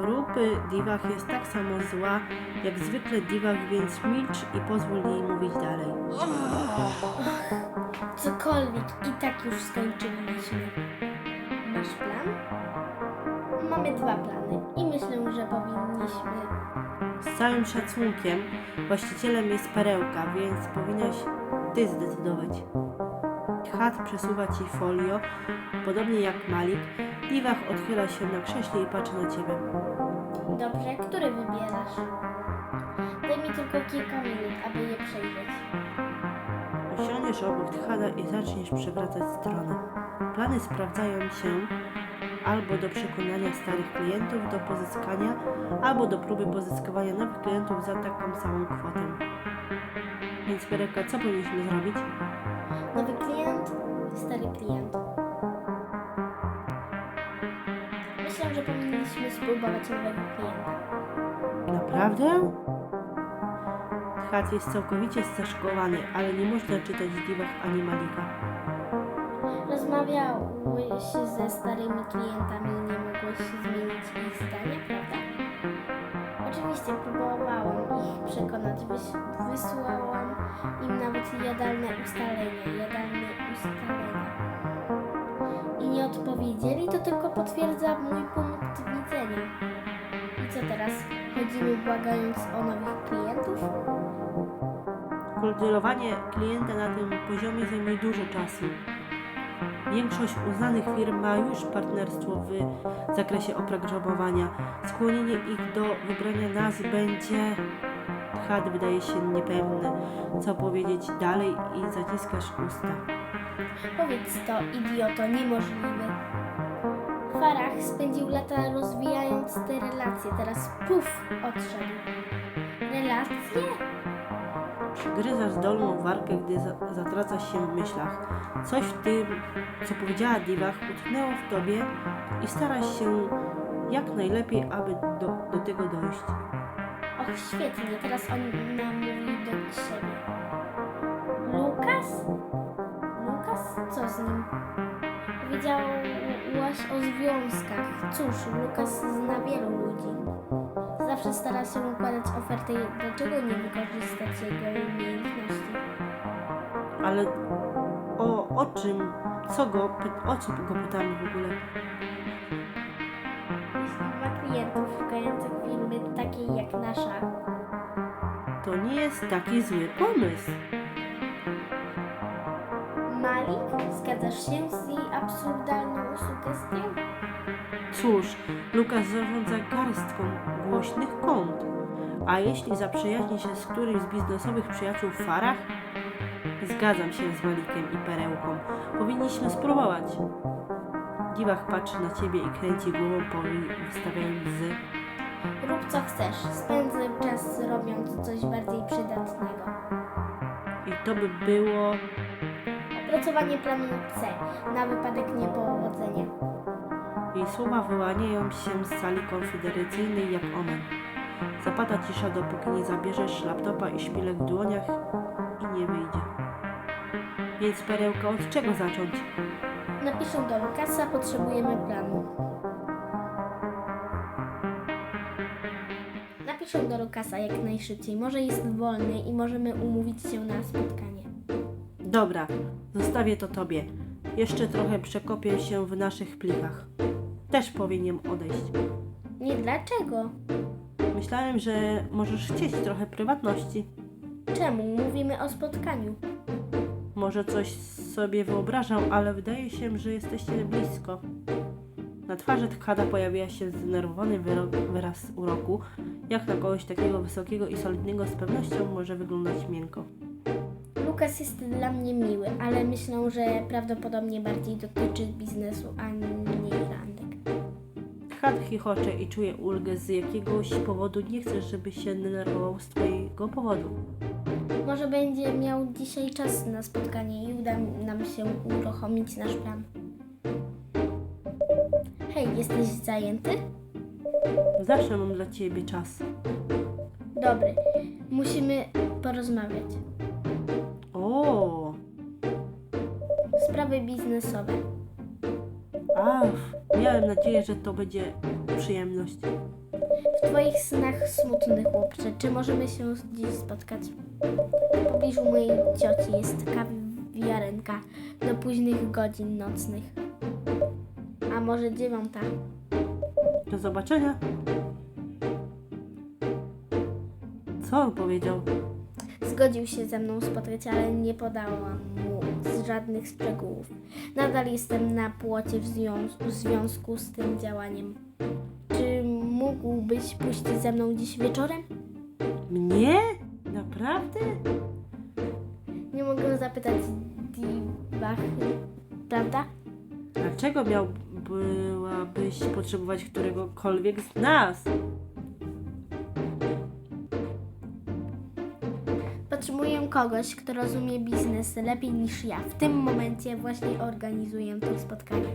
Grupy Diwach jest tak samo zła, jak zwykle Diwach, więc milcz i pozwól jej mówić dalej. Cokolwiek, i tak już skończyliśmy. Masz plan? Mamy dwa plany i myślę, że powinniśmy. Z całym szacunkiem, właścicielem jest perełka, więc powinnaś ty zdecydować. Chat przesuwa ci folio, podobnie jak Malik. Diwach odchyla się na krześle i patrzy na ciebie. Dobrze, który wybierasz? Daj mi tylko kilka minut, aby je przejrzeć. Usiądziesz obok Tchada i zaczniesz przewracać strony. Plany sprawdzają się albo do przekonania starych klientów do pozyskania, albo do próby pozyskiwania nowych klientów za taką samą kwotę. Więc Perełka, co powinniśmy zrobić? Nowy klient, stary klient. Myślę, że powinniśmy spróbować nowego klienta. Naprawdę? Tchad jest całkowicie zaszokowany, ale nie można czytać w Diwach ani Malika. Rozmawiałeś ze starymi klientami i nie mogłeś zmienić ich zdania, prawda? Oczywiście próbowałam ich przekonać, wys- wysłałam im nawet jadalne ustalenia, jadalne ustalenia. I nie odpowiedzieli, to tylko potwierdza mój punkt widzenia. I co teraz? Chodzimy błagając o nowych klientów? Kultywowanie klienta na tym poziomie zajmuje dużo czasu. Większość uznanych firm ma już partnerstwo w zakresie oprogramowania. Skłonienie ich do wybrania nas będzie. Had wydaje się niepewny, co powiedzieć dalej i zaciskasz usta. Powiedz to, idioto, niemożliwe. Farah spędził lata rozwijając te relacje, teraz puf, odszedł. Relacje? Przygryzasz dolną warkę, gdy za- zatracasz się w myślach. Coś w tym, co powiedziała Diwach, utknęło w tobie i starasz się jak najlepiej, aby do, do tego dojść. Och, świetnie, teraz on nam mówi do siebie. Lukas? Lukas? Co z nim? Powiedziałaś o związkach. Cóż, Lukas zna wielu ludzi. Zawsze stara się układać oferty. Dlaczego nie wykorzystać jego umiejętności? Ale o, o czym, co go, py- o co go pytamy w ogóle? Klientów szukających firmy takiej jak nasza, To nie jest taki zły pomysł. Malik, zgadzasz się z jej absurdalną sugestią? Cóż, Lukas zarządza garstką głośnych kont. A jeśli zaprzyjaźni się z którymś z biznesowych przyjaciół w farach? Zgadzam się z Malikiem i Perełką. Powinniśmy spróbować. Dziwach patrzy na ciebie i kręci głową, powoli wystawiając z... Rób co chcesz, spędzę czas robiąc coś bardziej przydatnego. I to by było... Opracowanie planu C na wypadek niepowodzenia. Jej słowa wyłaniają się z sali konfederacyjnej jak omen. Zapada cisza, dopóki nie zabierzesz laptopa i szpilek w dłoniach i nie wyjdzie. Więc perełka, od czego zacząć? Napiszę do Lukasa, potrzebujemy planu. Napiszę do Lukasa jak najszybciej. Może jest wolny i możemy umówić się na spotkanie. Dobra, zostawię to tobie. Jeszcze trochę przekopię się w naszych plikach. Też powinienem odejść. Nie dlaczego? Myślałem, że możesz chcieć trochę prywatności. Czemu? Mówimy o spotkaniu. Może coś sobie wyobrażam, ale wydaje się, że jesteście blisko. Na twarzy Tkada pojawia się zdenerwowany wyraz uroku. Jak na kogoś takiego wysokiego i solidnego z pewnością może wyglądać miękko. Lukas jest dla mnie miły, ale myślę, że prawdopodobnie bardziej dotyczy biznesu, a nie randek. Tkad chichocze i czuje ulgę z jakiegoś powodu. Nie chcesz, żeby się denerwował z twojego powodu. Może będzie miał dzisiaj czas na spotkanie i uda nam się uruchomić nasz plan. Hej, jesteś zajęty? Zawsze mam dla ciebie czas. Dobry, musimy porozmawiać. O, Sprawy biznesowe. A, miałem nadzieję, że to będzie przyjemność. W Twoich snach smutny chłopcze, czy możemy się dziś spotkać? W pobliżu mojej cioci jest kawiarenka do późnych godzin nocnych. A może dziewiąta? Do zobaczenia. Co on powiedział? Zgodził się ze mną spotkać, ale nie podałam mu żadnych szczegółów. Nadal jestem na płocie w związku, w związku z tym działaniem. Mógłbyś pójść ze mną dziś wieczorem? Mnie? Naprawdę? Nie mogę zapytać Diwach, prawda? Dlaczego miałbyś potrzebować któregokolwiek z nas? Potrzebuję kogoś, kto rozumie biznes lepiej niż ja. W tym momencie właśnie organizuję to spotkanie.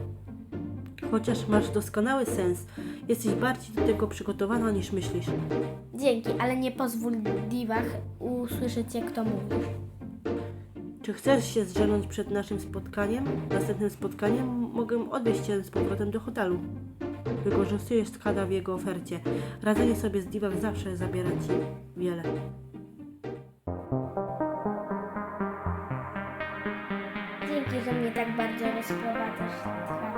Chociaż masz doskonały sens. Jesteś bardziej do tego przygotowana niż myślisz. Dzięki, ale nie pozwól Diwach usłyszeć, jak to mówisz. Czy chcesz się zżenąć przed naszym spotkaniem? Następnym spotkaniem mogę odwieźć cię z powrotem do hotelu. Wykorzystujesz skada w jego ofercie. Radzenie sobie z Divach zawsze zabiera ci wiele. Dzięki, że mnie tak bardzo rozprowadzasz.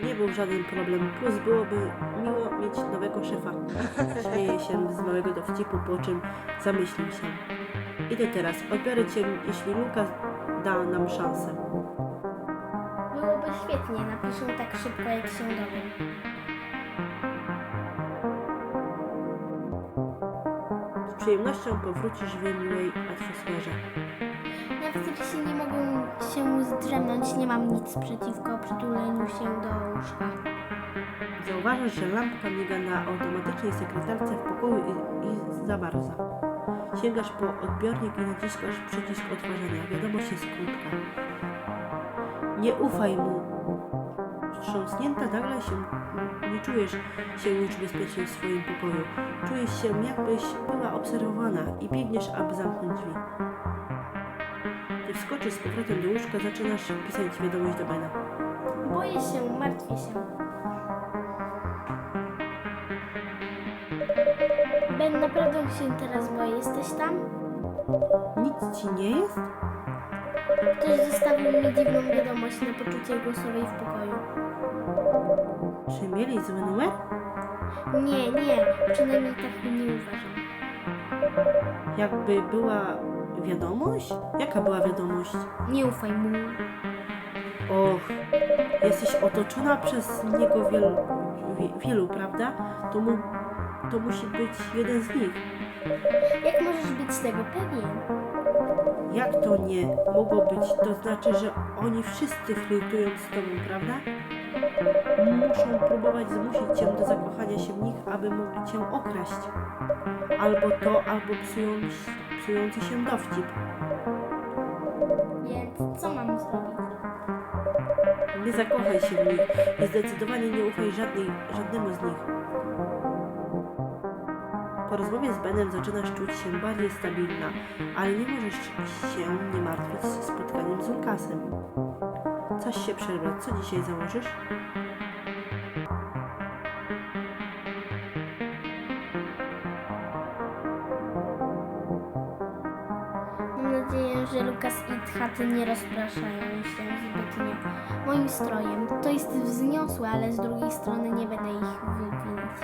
To nie był żaden problem. Plus byłoby miło mieć nowego szefa. Śmieje się z małego dowcipu, po czym zamyślił się. Idę teraz. Odbiorę cię, jeśli Lukas da nam szansę. Byłoby świetnie, napiszę tak szybko, jak się dowiem. Z przyjemnością powrócisz w miłej atmosferze. Jeśli nie mogę się zdrzemnąć, nie mam nic przeciwko przytuleniu się do łóżka. Zauważasz, że lampka miga na automatycznej sekretarce w pokoju i, i zabarza. Sięgasz po odbiornik i naciskasz przycisk otworzenia. Wiadomość jest krótka. Nie ufaj mu. Wstrząsnięta nagle się nie czujesz się już bezpiecznie w swoim pokoju. Czujesz się jakbyś była obserwowana i biegniesz, aby zamknąć drzwi. Wskoczysz z powrotem do łóżka, zaczynasz pisać wiadomość do Bena. Boję się, martwię się. Ben, naprawdę się teraz boję. Jesteś tam? Nic ci nie jest? Ktoś zostawił mi dziwną wiadomość na poczucie głosowej w pokoju. Czy mieli zły numer? Nie, nie, przynajmniej tak nie uważam. Jakby była wiadomość? Jaka była wiadomość? Nie ufaj mu. Och, jesteś otoczona przez niego wielu, wie- wielu prawda? To, mu, to musi być jeden z nich. Jak możesz być tego pewien? Jak to nie mogło być? To znaczy, że oni wszyscy flirtują z tobą, prawda? Muszą próbować zmusić cię do zakochania się w nich, aby mogli cię okraść. Albo to, albo psując, psujący się dowcip. Więc co mam zrobić? Nie zakochaj się w nich i zdecydowanie nie ufaj żadnej, żadnemu z nich. Po rozmowie z Benem zaczynasz czuć się bardziej stabilna, ale nie możesz się nie martwić spotkaniem z Lukasem. Coś się przebrać. Co dzisiaj założysz? Że Lukas i Tchaty nie rozpraszają się zbytnio moim strojem. To jest wzniosłe, ale z drugiej strony nie będę ich wywinić.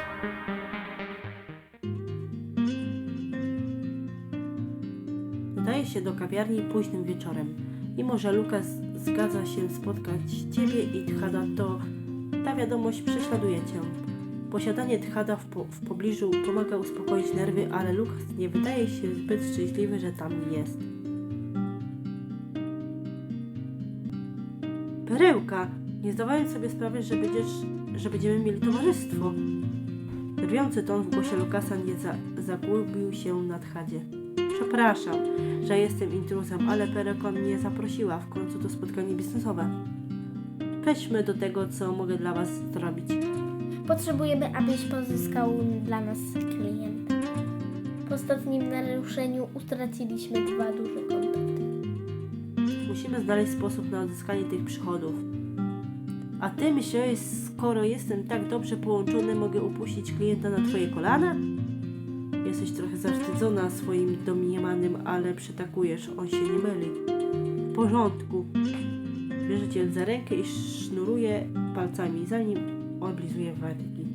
Udaje się do kawiarni późnym wieczorem. Mimo, że Lukas zgadza się spotkać Ciebie i Tchada, to ta wiadomość prześladuje Cię. Posiadanie Tchada w, po, w pobliżu pomaga uspokoić nerwy, ale Lukas nie wydaje się zbyt szczęśliwy, że tam jest. Perełka! Nie zdawałem sobie sprawy, że, będziesz, że będziemy mieli towarzystwo. Drwiący ton w głosie Lukasa nie za, zagłubił się na Tchadzie. Przepraszam, że jestem intruzem, ale Pereko mnie zaprosiła w końcu to spotkanie biznesowe. Przejdźmy do tego, co mogę dla Was zrobić. Potrzebujemy, abyś pozyskał dla nas klienta. Po ostatnim naruszeniu utraciliśmy dwa duże kontakty. Musimy znaleźć sposób na odzyskanie tych przychodów. A ty myślałeś, skoro jestem tak dobrze połączony, mogę upuścić klienta na twoje kolana? Jesteś trochę zawstydzona swoim domniemanym, ale przytakujesz, on się nie myli. W porządku. Bierze cię za rękę i sznuruje palcami, zanim oblizuje wargi.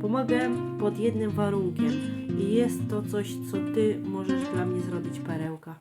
Pomogę pod jednym warunkiem i jest to coś, co ty możesz dla mnie zrobić, perełka.